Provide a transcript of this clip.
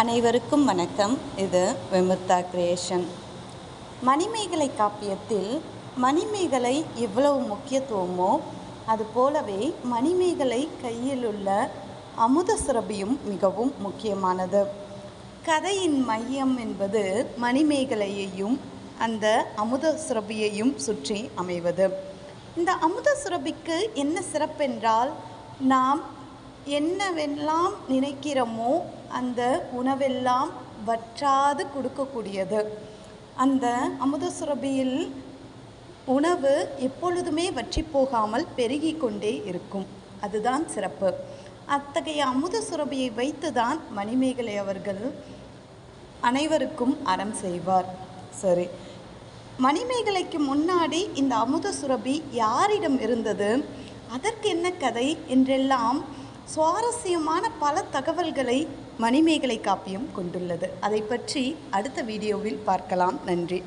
அனைவருக்கும் வணக்கம். இது விமுத்தா கிரியேஷன். மணிமேகலை காப்பியத்தில் மணிமேகலை எவ்வளவு முக்கியத்துவமோ அது போலவே மணிமேகலை கையில் உள்ள அமுத சுரபியும் மிகவும் முக்கியமானது. கதையின் மையம் என்பது மணிமேகலையையும் அந்த அமுத சுரபியையும் சுற்றி அமைவது. இந்த அமுத சுரபிக்கு என்ன சிறப்பென்றால் நாம் என்னவெல்லாம் நினைக்கிறோமோ அந்த உணவெல்லாம் வற்றாது கொடுக்கக்கூடியது. அந்த அமுத சுரபியில் உணவு எப்பொழுதுமே வற்றி போகாமல் பெருகி கொண்டே இருக்கும். அதுதான் சிறப்பு. அத்தகைய அமுத சுரபியை வைத்துதான் மணிமேகலை அவர்கள் அனைவருக்கும் அறம் செய்வார். சரி. மணிமேகலைக்கு முன்னாடி இந்த அமுத சுரபி யாரிடம் இருந்தது? அதற்கு என்ன கதை? என்றெல்லாம் சுவாரஸ்யமான பல தகவல்களை மணிமேகலை காப்பியம் கொண்டுள்ளது. அதை பற்றி அடுத்த வீடியோவில் பார்க்கலாம். நன்றி.